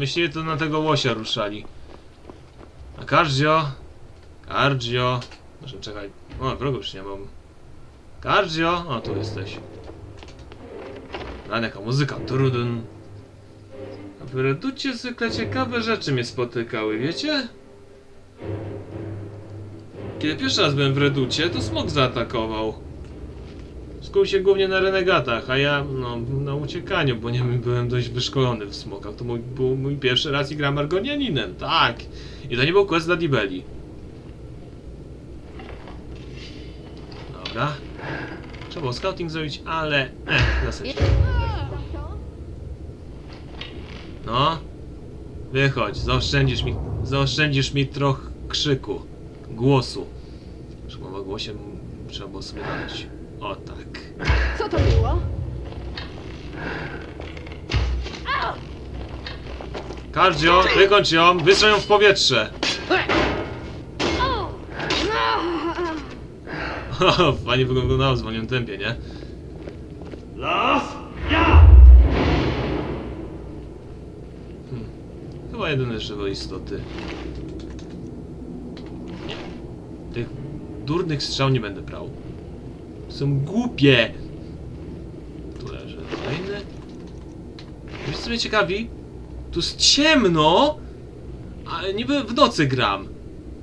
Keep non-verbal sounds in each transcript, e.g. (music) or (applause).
Myśleli to na tego łosia ruszali. A Kardzio? Kardzio? Muszę czekać. O, wrogów już nie mam. Kardzio? O, tu jesteś. A jaka muzyka. Trudun. A w Reducie zwykle ciekawe rzeczy mnie spotykały, wiecie? Kiedy pierwszy raz byłem w Reducie, to smok zaatakował. Skuł się głównie na renegatach, a ja no, na uciekaniu, bo nie byłem dość wyszkolony w smokach. To mój, był mój pierwszy raz i gram Argonianinem, tak. I to nie był quest dla Dibeli. Dobra. Trzeba było scouting zrobić, ale... Eh, zasadź. No. Wychodź, zaoszczędzisz mi, zaoszczędzisz mi trochę krzyku, głosu. Już mowa głosie trzeba było sobie dać. O tak. Co to było? Kardzio, wykończ ją, wystrzel ją w powietrze. O, fajnie wyglądało w zwolnionym tempie, nie? Los! Ja! Chyba jedyne żywe istoty. Nie. Tych durnych strzał nie będę brał. Są głupie! Tu leży kolejny. Wiesz co mnie ciekawi? Tu jest ciemno! Ale niby w nocy gram.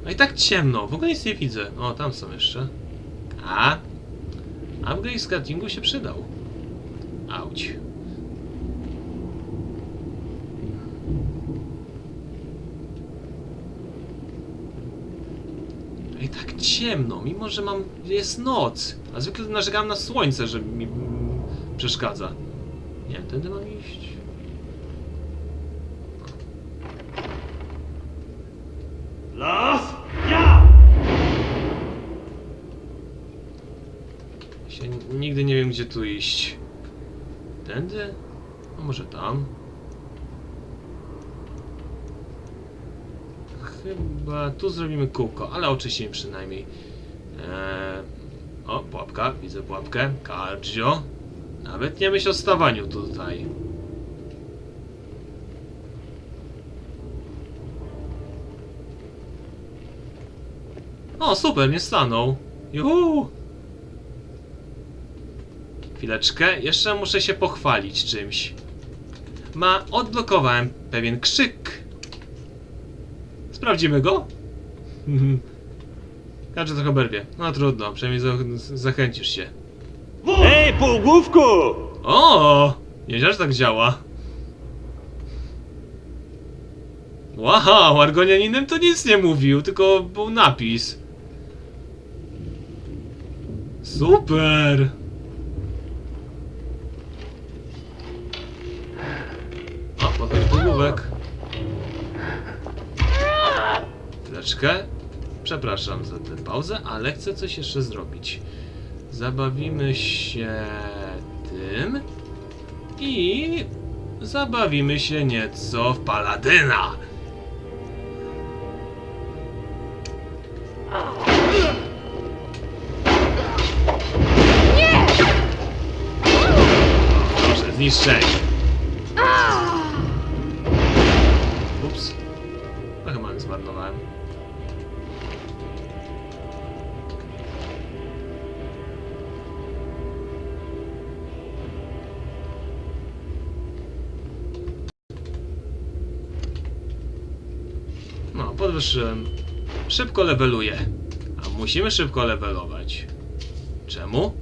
A i tak ciemno, w ogóle nic nie widzę. O, tam są jeszcze. A? Upgrade skatingu się przydał. Auć. I tak ciemno, mimo że mam. jest noc. A zwykle narzekam na słońce, że mi przeszkadza. Nie, tędy mam iść. Gdzie tu iść. Tędy? A może tam? Chyba tu zrobimy kółko, ale oczyścimy przynajmniej. Eee, o, pułapka, widzę pułapkę. Cardio. Nawet nie myśl o stawaniu tutaj. O, super, nie stanął. Juhu! Chwileczkę, jeszcze muszę się pochwalić czymś. Ma, odblokowałem pewien krzyk. Sprawdzimy go? (laughs) Każdy trochę berwie. No trudno, przynajmniej za zachęcisz się. Ej, półgłówku! O! Nie że tak działa. Wow, Argonianinem to nic nie mówił, tylko był napis. Super! O, półgłówek. Chwileczkę. Przepraszam za tę pauzę, ale chcę coś jeszcze zrobić. Zabawimy się tym i zabawimy się nieco w Paladyna. Proszę, zniszczenie. Zmarnowałem. No, podwyższyłem. Szybko leveluję. A musimy szybko levelować. Czemu?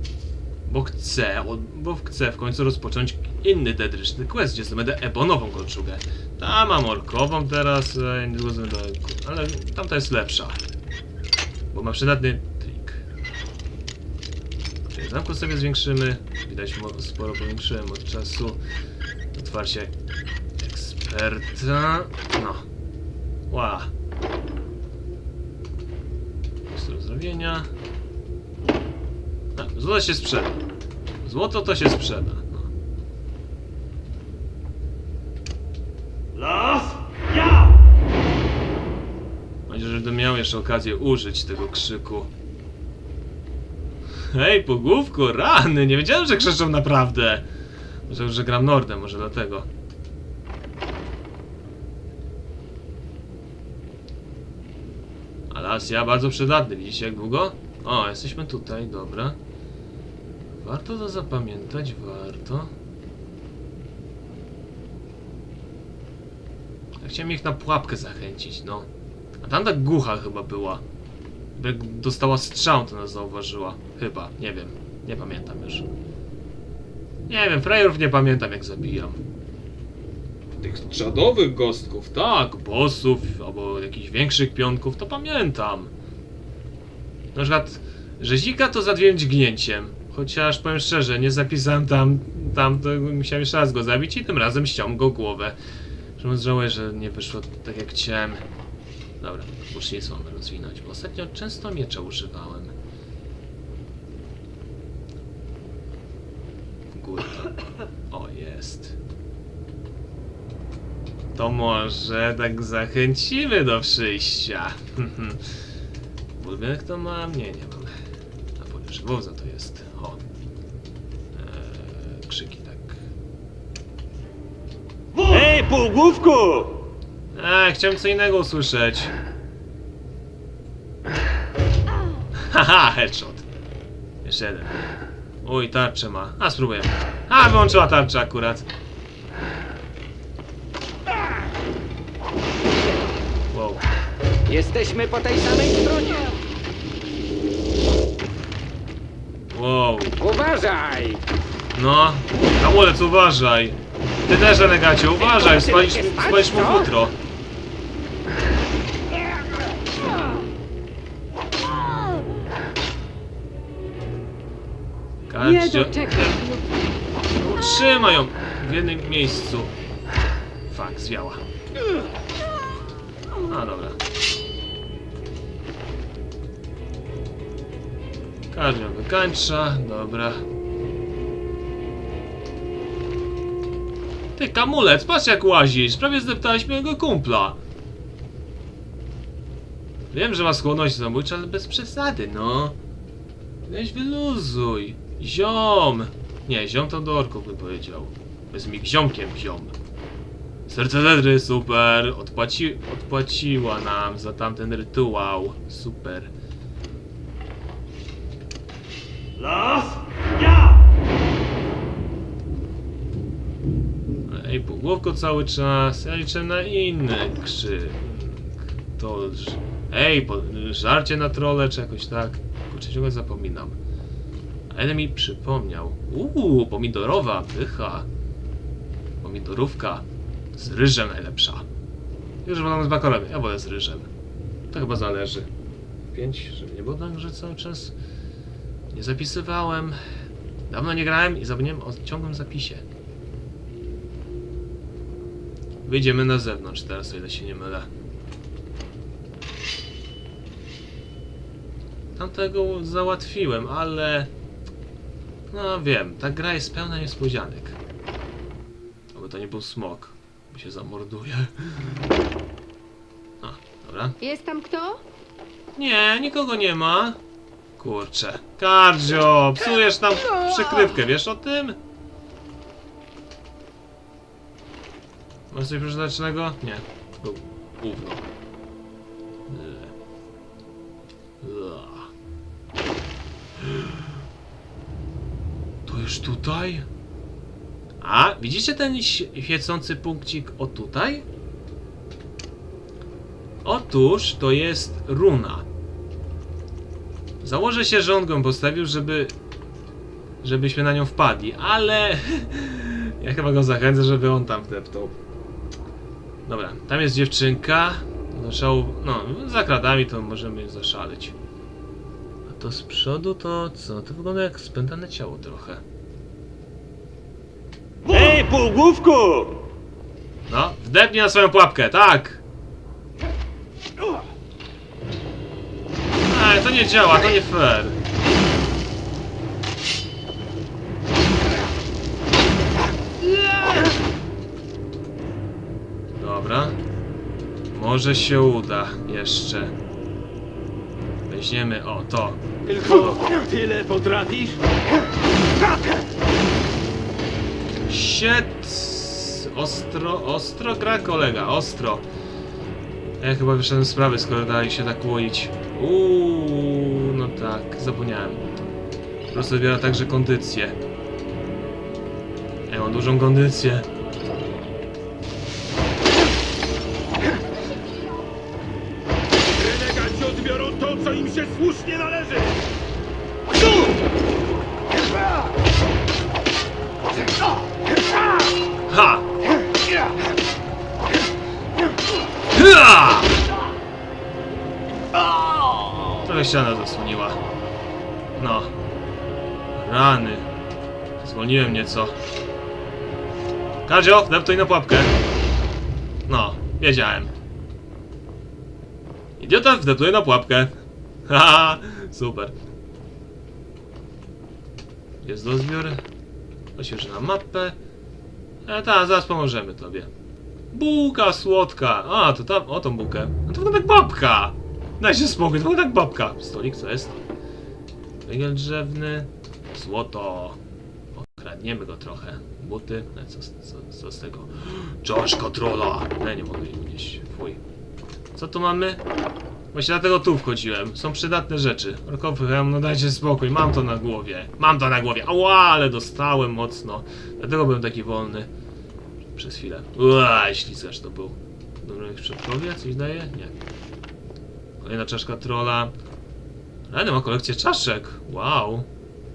Bo chcę, bo chcę w końcu rozpocząć inny dedryczny quest, gdzie zdobędę ebonową kolczugę. Ta mam orkową teraz, e, ale tamta jest lepsza. Bo ma przydatny trik. Czyli zamku sobie zwiększymy. Widać, sporo powiększyłem od czasu. Otwarcie eksperta. No. Ła. Jest zrobienia. A, złoto się sprzeda. Złoto to się sprzeda. Los! Ja! Chociaż będę miał jeszcze okazję użyć tego krzyku. Hej, pogłówku, rany! Nie wiedziałem, że krzyczą naprawdę! Może, że gram Nordem, może dlatego. Alas, ja bardzo przydatny. Widzicie jak długo? O, jesteśmy tutaj, dobra. Warto to zapamiętać, warto. Chciałem ich na pułapkę zachęcić, no. A tam tak głucha chyba była. Jak dostała strzał, to nas zauważyła. Chyba, nie wiem. Nie pamiętam już. Nie wiem, frajerów nie pamiętam jak zabijam. Tych czadowych gostków, tak, bossów, albo jakichś większych pionków, to pamiętam. Na przykład rzezika to za dwiem dźgnięciem. Chociaż powiem szczerze, nie zapisałem tam, tam to musiałem jeszcze raz go zabić i tym razem ściął go głowę. Że żałuję, że nie wyszło tak jak chciałem. Dobra, łucznictwo mamy rozwinąć, bo ostatnio często miecza używałem. Górka. O, jest. To może tak zachęcimy do przyjścia. (laughs) Bulwianek to mam? Nie, nie mam. A podgrzybów za to jest. O. Eee, krzyki tak. Ej, półgłówku! A, chciałem co innego usłyszeć. Haha, headshot. Jeszcze jeden. Uj, tarczę ma. A, spróbuję. A, wyłączyła tarczę akurat. Wow. Jesteśmy po tej samej stronie. Wow. Uważaj! No, hamulec, uważaj. Ty też, renegacie, uważaj, spalisz, spalisz mu futro. Nie Każdzie... doczekaj. Trzymaj ją w jednym miejscu. Fak, zwiała. A, dobra. Każdy ją wykańcza, dobra. Ty, kamulec, patrz jak łazisz, prawie zdeptałeś mojego kumpla. Wiem, że ma skłonność zabójcza, ale bez przesady, no. Weź wyluzuj. Ziom! Nie, ziom to do orków by powiedział. Bez mi ziomkiem ziom. Serce Zedry, super! Odpłaci, odpłaciła nam za tamten rytuał. Super. Las, Półgłówko cały czas. Ja liczę na inny krzyk. To... Ej, po, żarcie na trole czy jakoś tak. Kurczę, ciągle zapominam. A jeden mi przypomniał. Uuu, pomidorowa, pycha. Pomidorówka. Z ryżem najlepsza. Już wolę z bakorem, ja wolę z ryżem. To chyba zależy. Pięć, żeby nie było tak, że cały czas nie zapisywałem. Dawno nie grałem i zapomniałem o ciągłym zapisie. Wyjdziemy na zewnątrz teraz, o ile się nie mylę. Tamtego załatwiłem, ale... No wiem, ta gra jest pełna niespodzianek. Oby to nie był smok, bo się zamorduje. A, dobra. Jest tam kto? Nie, nikogo nie ma. Kurczę. Kardzio, psujesz nam przykrywkę, wiesz o tym? Masz coś przeznacznego? Nie. Tylko gówno. To już tutaj? A, widzicie ten świecący punkcik o tutaj? Otóż to jest runa. Założę się, że on go postawił, żeby. żebyśmy na nią wpadli, ale. (laughs) ja chyba go zachęcę, żeby on tam wdeptał. Dobra, tam jest dziewczynka. Zaczął. No, za kradami to możemy zaszaleć. A to z przodu to co? To wygląda jak spętane ciało trochę. Ej, półgłówku! No, wdepnij na swoją pułapkę, tak! Ej, to nie działa, to nie fair. Dobra. Może się uda jeszcze. Weźmiemy, o, to. Tylko tyle potrafisz? Shit! Ostro, ostro gra kolega, ostro. Ja chyba wyszedłem z sprawy, skoro dali się tak łoić. Uuu, no tak, zapomniałem. Po prostu zabiera także kondycję. Ja mam dużą kondycję. Trochę ściana zasłoniła. No. Rany. Zwolniłem nieco. Kadzio, deptuj na pułapkę. No, wiedziałem. Idiota wdeptuje na pułapkę. (laughs) Haha, super. Jest rozbiór. Chodź na mapę. E, ta, zaraz pomożemy tobie. Bułka słodka. A, to tam, o tą bułkę. No to wygląda jak babka. Daj się spokój, to wygląda jak babka. Stolik, co jest? Węgiel drzewny. Złoto. Okradniemy go trochę. Buty. No, co, co, co z tego? Czaszka trola. Nie, nie mogę jej unieść. Fuj. Co tu mamy? Właśnie dlatego tu wchodziłem. Są przydatne rzeczy. Rokowy hełm, no dajcie spokój. Mam to na głowie. Mam to na głowie. Ała, ale dostałem mocno. Dlatego byłem taki wolny. Przez chwilę. Uaa, ślizgacz to był. Dobra, jak przodkowie? Coś daje? Nie. Kolejna czaszka trola. Ale ma kolekcję czaszek. Wow.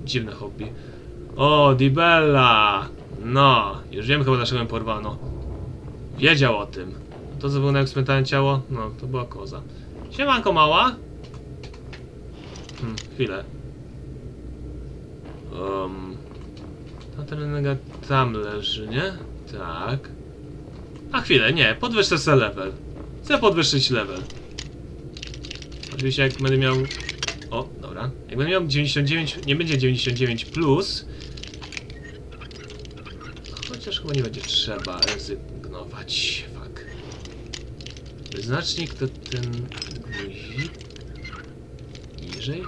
Dziwne hobby. O, Dibella! No, już wiem chyba dlaczego ją porwano. Wiedział o tym. To co było na eksperymentalne ciało? No, to była koza. Siemanko mała. Hmm, chwilę. Um, ta treninga tam leży, nie? Tak. A chwilę, nie, podwyższę sobie level. Chcę podwyższyć level. Oczywiście jak będę miał... O, dobra. Jak będę miał 99, nie będzie 99 plus. Chociaż chyba nie będzie trzeba rezygnować. Fuck. Wyznacznik to ten guzik. Niżej?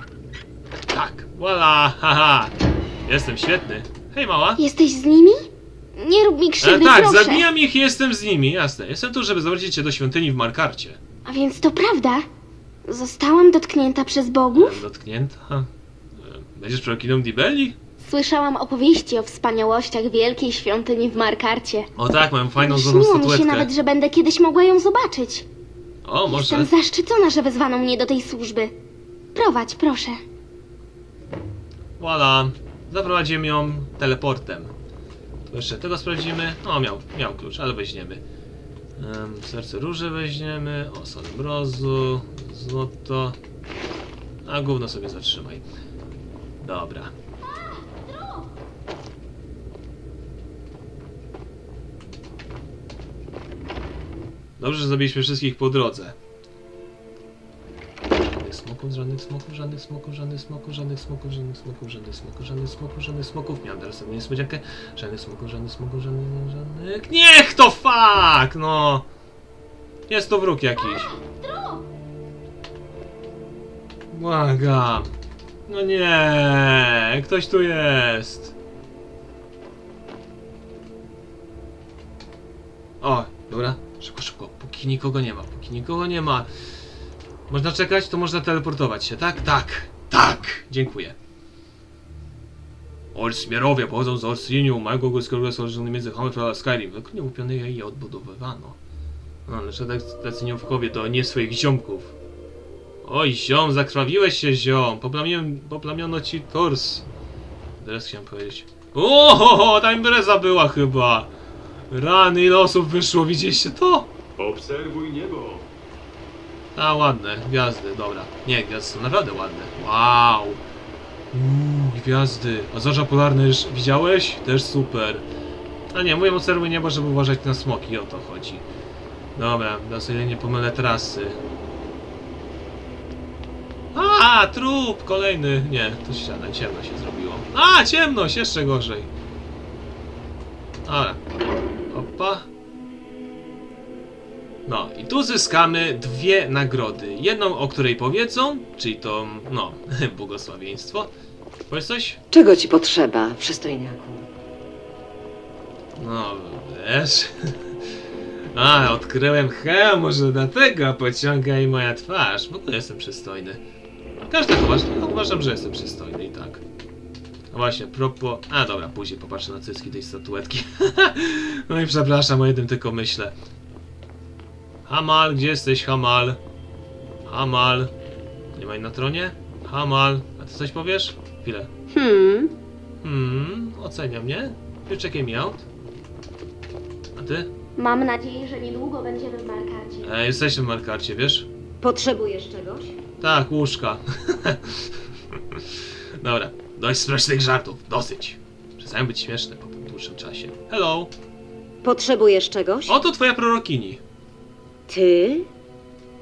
Tak, voila, haha. Jestem świetny. Hej mała. Jesteś z nimi? Nie rób mi krzywdy, tak, proszę. zabijam ich i jestem z nimi, jasne. Jestem tu, żeby zaprowadzić cię do świątyni w Markarcie. A więc to prawda? Zostałam dotknięta przez bogów? Dotknięta. E, Będziesz prorokiną Dibelli? Słyszałam opowieści o wspaniałościach wielkiej świątyni w Markarcie. O tak, mam fajną złotą Śniło mi się statuetkę. nawet, że będę kiedyś mogła ją zobaczyć. O, może. Jestem zaszczycona, że wezwano mnie do tej służby. Prowadź, proszę. Voilà. Zaprowadzimy ją teleportem. To jeszcze tego sprawdzimy. O, miał, miał klucz, ale weźmiemy. Em, serce róży weźmiemy. O, sol mrozu. Złoto. A gówno sobie zatrzymaj. Dobra. Dobrze, że zabiliśmy wszystkich po drodze. Smoków, żadnych smoków, żadnych smoków, żadnych smoków, żadnych smoków, żadnych smoków, żadnych smoków, żadnych smoków, żadnych smoków. Miałem teraz sobie niespodziankę. Żadnych smoków, żadnych smoków, żadnych, żadnych... Niech to fuck! No! Jest to wróg jakiś. Błagam. No nie, ktoś tu jest. O, dobra, szybko, szybko. Póki nikogo nie ma, póki nikogo nie ma. Można czekać, to można teleportować się, tak? Tak, tak, dziękuję. Olsmierowie pochodzą z Olsiniu, małego górskiego złożony między Hammerfell a Skyrim. Wielokrotnie łupiony je i odbudowywano. No, ale że tacy niówkowie to nie swoich ziomków. Oj, ziom, zakrwawiłeś się, ziom. Poplamiono ci tors. Teraz chciałem powiedzieć. O, ta impreza była chyba. Rany, ile osób wyszło, widzieliście to? Obserwuj niebo. A, ładne, gwiazdy, dobra. Nie, gwiazdy są naprawdę ładne. Wow. Uuu, gwiazdy. A zorza polarny już widziałeś? Też super. A nie, mówię o serwy nieba, żeby uważać na smoki, o to chodzi. Dobra, da sobie nie pomylę trasy. A, trup! Kolejny. Nie, to ściana, ciemno się zrobiło. A, ciemność, jeszcze gorzej. Dobra. Opa. No, i tu zyskamy dwie nagrody. Jedną, o której powiedzą, czyli to, no, (laughs) błogosławieństwo. Powiedz coś? Czego ci potrzeba, przystojniaku? No, wiesz. (laughs) A, odkryłem he, może dlatego pociąga i moja twarz. W ogóle jestem przystojny. Każdy tak uważa, no, uważam, że jestem przystojny i tak. A właśnie, propos... A dobra, później popatrzę na cycki tej statuetki. (laughs) no i przepraszam, o jednym tylko myślę. Hamal, gdzie jesteś, Hamal? Hamal. Nie ma jej na tronie? Hamal. A ty coś powiesz? Chwilę. Hmm, Hmm, oceniam, nie? You check me out. A ty? Mam nadzieję, że niedługo będziemy w Markarcie. E, jesteśmy w Markarcie, wiesz? potrzebujesz czegoś? Tak, łóżka. (laughs) Dobra, dość strasznych żartów, dosyć. Przestają być śmieszne po tym dłuższym czasie. Hello! Potrzebujesz czegoś? Oto twoja prorokini. Ty?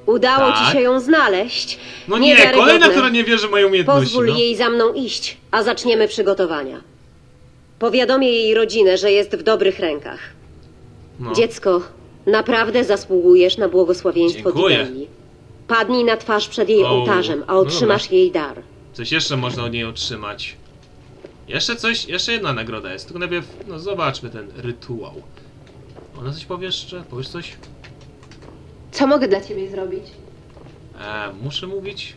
Udało Tak. ci się ją znaleźć. No nie, Niewiarygodne. kolejna, która nie wierzy w moje umiejętności. Pozwól no. jej za mną iść, a zaczniemy przygotowania. Powiadomię jej rodzinę, że jest w dobrych rękach. no. Dziecko, naprawdę zasługujesz na błogosławieństwo Dziękuję. Dibeli. Padnij na twarz przed jej O, ołtarzem, a no otrzymasz jej dar. Coś jeszcze można od niej otrzymać. Jeszcze coś, jeszcze jedna nagroda jest. Tylko najpierw, no zobaczmy ten rytuał. Ona coś powie jeszcze? Powiesz coś? Co mogę dla ciebie zrobić? E, muszę mówić?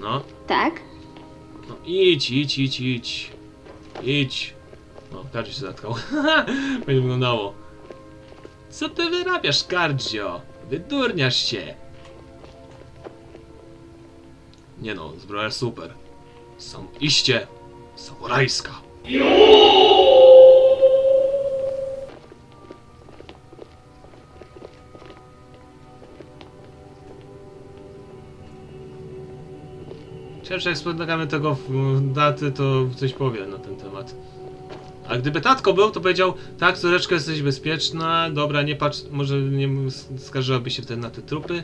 No, Tak? no idź, idź, idź, idź. Idź. No, Kardzio się zatkał. (laughs) Będzie wyglądało. Co ty wyrabiasz, Kardzio? Wydurniasz się. Nie no, zbroja super. Są iście samurajska. Że jak spotkamy tego daty, to coś powie na ten temat. A gdyby tatko był, to powiedział, tak, córeczko, jesteś bezpieczna, dobra, nie patrz, może nie skarżyłaby się wtedy na te trupy.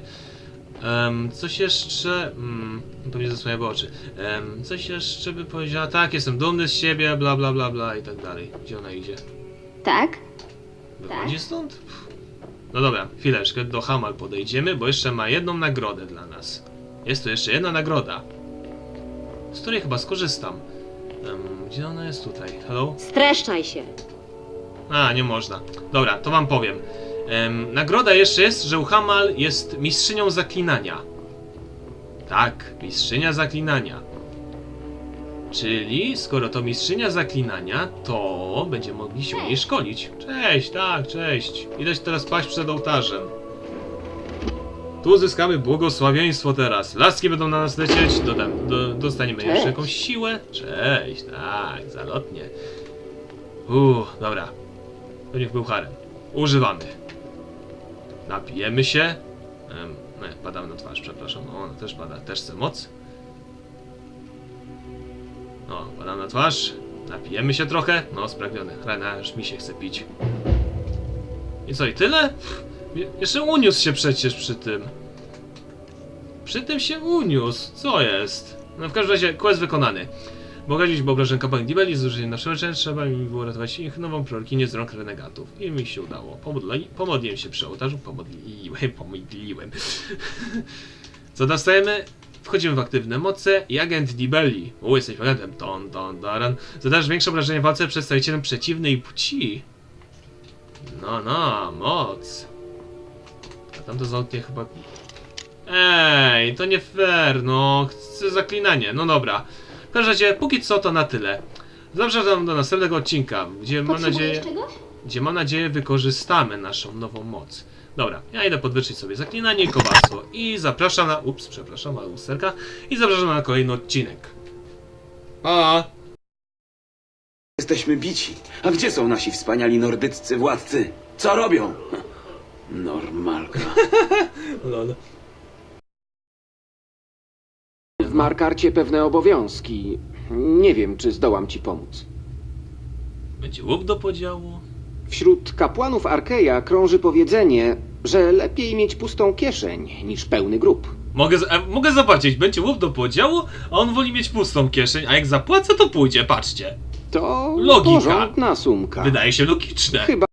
Em, coś jeszcze, mm, pewnie zasłaniały oczy. Em, coś jeszcze by powiedziała, tak, jestem dumny z siebie, bla, bla, bla, bla i tak dalej. Gdzie ona idzie? Tak? Wychodzi stąd? Pff. No dobra, chwileczkę, do Hamal podejdziemy, bo jeszcze ma jedną nagrodę dla nas. Jest tu jeszcze jedna nagroda, z której chyba skorzystam. Em, gdzie ona jest tutaj? Hello? Streszczaj się. A, nie można. Dobra, to wam powiem. Em, nagroda jeszcze jest, że u Hamal jest mistrzynią zaklinania. Tak, mistrzynia zaklinania. Czyli, skoro to mistrzynia zaklinania, to będziemy mogli się u niej szkolić. Cześć, tak, cześć. Idę teraz paść przed ołtarzem. Tu zyskamy błogosławieństwo teraz. Laski będą na nas lecieć, dodam, do, dostaniemy jeszcze jakąś siłę. Cześć, tak, zalotnie. Uuu, dobra. To niech był harem. Używamy. Napijemy się. Em, nie, padam na twarz, przepraszam. O, ona też pada. Też chce moc. No, padam na twarz. Napijemy się trochę. No, spragniony. Rena, już mi się chce pić. I co, i tyle? Pff, jeszcze uniósł się przecież przy tym. Przy tym się uniósł. Co jest? No w każdym razie, quest wykonany. Bogacić Bobrażen kapłan Dibeli z użyciem naszego rzeczy, trzeba mi było ratować ich nową prorokinię z rąk renegatów. I mi się udało. Pomodli, pomodliłem się przy ołtarzu, pomodliłem, (laughs) pomodliłem. Co dostajemy? Wchodzimy w aktywne moce i agent Dibeli. U, jesteś agentem. Ton, ton, daran. Zadasz większe obrażenie w walce przedstawicielem przeciwnej płci. No, no, moc. Tamto załotnie chyba... Ej, to nie fair, no. Chcę zaklinanie, no dobra. W każdym razie, póki co to na tyle. Zapraszam do następnego odcinka, gdzie mam nadzieję, czegoś? gdzie mam nadzieję wykorzystamy naszą nową moc. Dobra, ja idę podwyższyć sobie zaklinanie i kowarstwo i zapraszam na... Ups, przepraszam, ale lusterka. I zapraszam na kolejny odcinek. A. Jesteśmy bici. A gdzie są nasi wspaniali nordyccy władcy? Co robią? Normalka. (laughs) Lol. W Markarcie pewne obowiązki. Nie wiem, czy zdołam ci pomóc. Będzie łup do podziału? Wśród kapłanów Arkeja krąży powiedzenie, że lepiej mieć pustą kieszeń niż pełny grób. Mogę, z- mogę zapłacić, będzie łup do podziału, a on woli mieć pustą kieszeń, a jak zapłacę to pójdzie, patrzcie. To Logika. porządna sumka. Wydaje się logiczne. Chyba